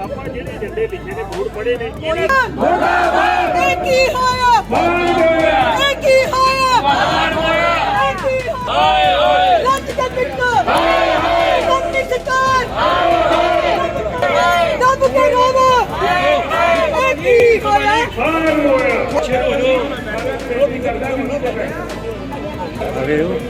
ਆਪਾਂ ਜਿਹੜੇ ਏਜੰਡੇ ਲਿਖੇ ਨੇ ਬੋਰਡ ਪੜੇ ਨੇ ਇਹਨਾਂ ਇਹ ਕੀ ਹੋਇਆ ਇਹ ਕੀ ਹੋਇਆ ਇਹ ਕੀ ਹੋਇਆ ਲੱਜ ਕੇ ਪਿੱਟੋ ਹਾਏ ਹਾਏ ਕੰਨੀ ਸਰਕਾਰ ਦਬ ਕੇ ਰੋਵੋ ਇਹ ਕੀ ਹੋਇਆ febrero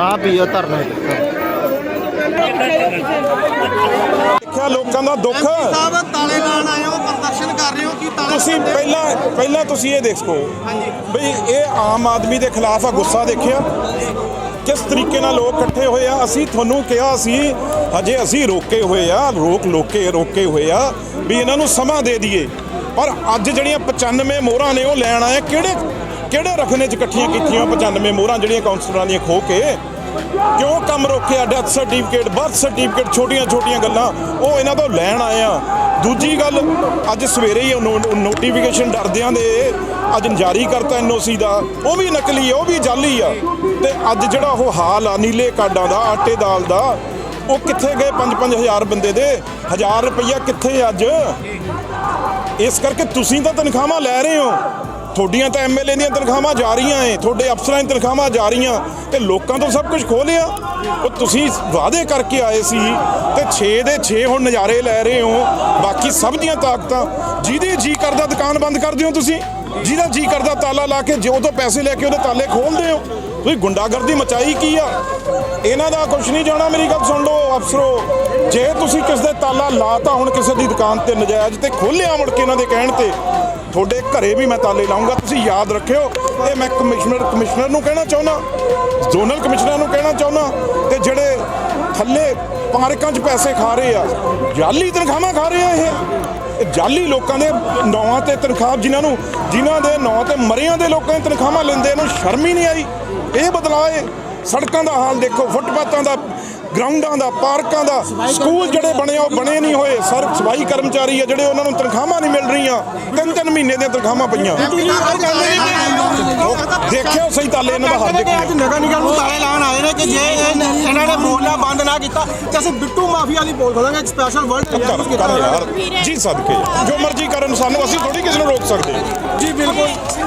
ਆ ਪੀਓ ਧਰਨੇ ਦੇਖਿਆ ਲੋਕਾਂ ਦਾ ਦੁੱਖ? ਸਾਹਿਬ ਤਾਲੇ ਲਾਣ ਆਏ ਹੋ ਪ੍ਰਦਰਸ਼ਨ ਕਰ ਰਹੇ ਹੋ ਕੀ ਤਾਲੇ ਤੁਸੀਂ ਪਹਿਲਾਂ ਪਹਿਲਾਂ ਤੁਸੀਂ ਇਹ ਦੇਖੋ ਬਈ ਇਹ ਆਮ ਆਦਮੀ ਦੇ ਖਿਲਾਫ ਆ ਗੁੱਸਾ ਦੇਖਿਆ। ਕਿਸ ਤਰੀਕੇ ਨਾਲ ਲੋਕ ਇਕੱਠੇ ਹੋਏ ਆ? ਅਸੀਂ ਤੁਹਾਨੂੰ ਕਿਹਾ ਸੀ ਹਜੇ ਅਸੀਂ ਰੋਕੇ ਹੋਏ ਆ ਰੋਕ ਲੋਕੇ ਰੋਕੇ ਹੋਏ ਆ ਵੀ ਇਹਨਾਂ ਨੂੰ ਸਮਾਂ ਦੇ ਦਈਏ। ਪਰ ਅੱਜ ਜਿਹੜੀਆਂ 95 ਮੋਹਰਾਂ ਨੇ ਉਹ ਲੈਣ ਆਏ ਕਿਹੜੇ ਕਿਹੜੇ ਰਖਨੇ ਚ ਇਕੱਠੀਆਂ ਕੀਤੀਆਂ 95 ਮੋਹਰਾਂ ਜਿਹੜੀਆਂ ਕਾਉਂਸਲਰਾਂ ਦੀਆਂ ਖੋ ਕੇ? ਕਿਉਂ ਕੰਮ ਰੋਕਿਆ? ਡੈਥ ਸਰਟੀਫਿਕੇਟ ਬਰਥ ਸਰਟੀਫਿਕੇਟ ਛੋਟੀਆਂ ਛੋਟੀਆਂ ਗੱਲਾਂ। ਉਹ ਇਹਨਾਂ ਤੋਂ ਲੈਣ ਆਏ ਆ। ਦੂਜੀ ਗੱਲ, ਅੱਜ ਸਵੇਰੇ ਹੀ ਨੋਟੀਫਿਕੇਸ਼ਨ ਡਰਦਿਆਂ ਦੇ ਅੱਜ ਜਾਰੀ ਕਰਤਾ ਐਨਓਸੀ ਦਾ। ਉਹ ਵੀ ਨਕਲੀ ਆ, ਉਹ ਵੀ ਜਾਲੀ ਆ। ਤੇ ਅੱਜ ਜਿਹੜਾ ਉਹ ਹਾਲ ਆ, ਨੀਲੇ ਕਾਡਾਂ ਦਾ, ਆਟੇ ਦਾਲ ਦਾ, ਉਹ ਕਿੱਥੇ ਗਏ 5-5000 ਬੰਦੇ ਦੇ? 1000 ਰੁਪਈਆ ਕਿੱਥੇ ਅੱਜ? ਇਸ ਕਰਕੇ ਤੁਸੀਂ ਤਾਂ ਤਨਖਾਹਾਂ ਲੈ ਰਹੇ ਹੋ। ਤੁਹਾਡੀਆਂ ਤਾਂ ਐਮਐਲਏ ਦੀਆਂ ਤਨਖਾਹਾਂ ਜਾ ਰਹੀਆਂ ਏ ਤੁਹਾਡੇ ਅਫਸਰਾਂ ਦੀਆਂ ਤਨਖਾਹਾਂ ਜਾ ਰਹੀਆਂ, ਤੇ ਲੋਕਾਂ ਤੋਂ ਸਭ ਕੁਝ ਖੋਹ ਲਿਆ। ਉਹ ਤੁਸੀਂ ਵਾਅਦੇ ਕਰਕੇ ਆਏ ਸੀ ਤੇ 6 ਦੇ 6 ਹੁਣ ਨਜ਼ਾਰੇ ਲੈ ਰਹੇ ਹੋ, ਬਾਕੀ ਸਭ ਦੀਆਂ ਤਾਕਤਾਂ। ਜਿਹਦੇ ਜੀ ਕਰਦਾ ਦੁਕਾਨ ਬੰਦ ਕਰਦੇ ਹੋ ਤੁਸੀਂ। ਜਿਹਦਾ ਜੀ ਕਰਦਾ ਤਾਲਾ ਲਾ ਕੇ ਜੋ ਤੋਂ ਪੈਸੇ ਲੈ ਕੇ ਉਹਦੇ ਤਾਲੇ ਖੋਲਦੇ ਹੋ। ਤੁਸੀਂ ਗੁੰਡਾਗਰਦੀ ਮਚਾਈ ਕੀ ਆ? ਇਹਨਾਂ ਦਾ ਕੁਝ ਨਹੀਂ ਜਾਣਾ, ਮੇਰੀ ਗੱਲ ਸੁਣ ਲਓ ਅਫਸਰੋ। ਜੇ ਤੁਸੀਂ ਕਿਸ ਦੇ ਤਾਲਾ ਲਾਤਾ ਹੁਣ ਕਿਸੇ ਦੀ ਦੁਕਾਨ ਤੇ ਨਜਾਇਜ਼ ਤੇ ਖੋਲਿਆ ਮੁੜ ਕੇ ਇਹਨਾਂ ਦੇ ਕਹਿਣ ਤੇ ਤੁਹਾਡੇ ਘਰੇ ਵੀ ਮੈਂ ਤਾਲੇ ਲਾਉਂਗਾ, ਤੁਸੀਂ ਯਾਦ ਰੱਖਿਓ। ਇਹ ਮੈਂ ਕਮਿਸ਼ਨਰ ਕਮਿਸ਼ਨਰ ਨੂੰ ਕਹਿਣਾ ਚਾਹੁੰਦਾ, ਜ਼ੋਨਲ ਕਮਿਸ਼ਨਰ ਨੂੰ ਕਹਿਣਾ ਚਾਹੁੰਦਾ ਤੇ ਜਿਹੜੇ ਥੱਲੇ ਪਾਰਕਾਂ 'ਚ ਪੈਸੇ ਖਾ ਰਹੇ ਆ, ਜਾਲੀ ਤਨਖਾਹਾਂ ਖਾ ਰਹੇ ਆ ਇਹ। ਇਹ ਜਾਲੀ ਲੋਕਾਂ ਦੇ ਨੌਵਾਂ ਤੇ ਤਨਖਾਹ, ਜਿਨ੍ਹਾਂ ਨੂੰ, ਜਿਨ੍ਹਾਂ ਦੇ ਨਾਂ ਤੇ ਮਰਿਆਂ ਦੇ ਲੋਕਾਂ ਦੀ ਤਨਖਾਹਾਂ ਲੈਂਦੇ ਇਹਨੂੰ ਸ਼ਰਮ ਹੀ ਨਹੀਂ ਆਈ। ਇਹ ਬਦਲਾਅ ਹੈ ਸੜਕਾਂ ਦਾ ਹਾਲ ਦੇਖੋ, ਫੁੱਟਪਾਥਾਂ ਦਾ ਗਰਾਊਂਡਾਂ ਦਾ ਪਾਰਕਾਂ ਦਾ ਸਕੂਲ ਜਿਹੜੇ ਬਣੇ ਆ ਉਹ ਬਣੇ ਨਹੀਂ ਹੋਏ। ਸਰ ਸਫ਼ਾਈ ਕਰਮਚਾਰੀ ਆ ਜਿਹੜੇ ਉਹਨਾਂ ਨੂੰ ਤਨਖਾਹਾਂ ਨਹੀਂ ਮਿਲ ਰਹੀਆਂ। ਤਿੰਨ ਤਿੰਨ ਮਹੀਨੇ ਦੀਆਂ ਤਨਖਾਹਾਂ ਪਈਆਂ। ਦੇਖਿਓ ਸਹੀ ਤਾਲੇ ਇਹਨਾਂ ਦਾ ਕਹਿੰਦੇ ਕਿ ਅੱਜ ਦੇਖਿਓ ਨਗਰ ਨਿਗਮ ਨੂੰ ਤਾਲੇ ਲਾਣ ਆਏ ਨੇ ਕਿ ਜੇ ਇਹ- ਇਹਨਾਂ ਨੇ ਬੋਲਣਾ ਬੰਦ ਨਾ ਕੀਤਾ ਤੇ ਅਸੀਂ ਬਿੱਟੂ ਮਾਫੀਆ ਲਈ ਬੋਲ ਖੋਲਾਂਗੇ ਸਪੈਸ਼ਲ ਵਰਲਡ ਕਰ ਯਾਰ। ਜੀ ਸਦਕੇ। ਜੋ ਮਰਜ਼ੀ ਕਰਨ ਸਾਨੂੰ ਅਸੀਂ ਥੋੜੀ ਕਿਸੇ ਨੂੰ ਰੋਕ ਸਕਦੇ। ਜੀ ਬਿਲਕੁਲ।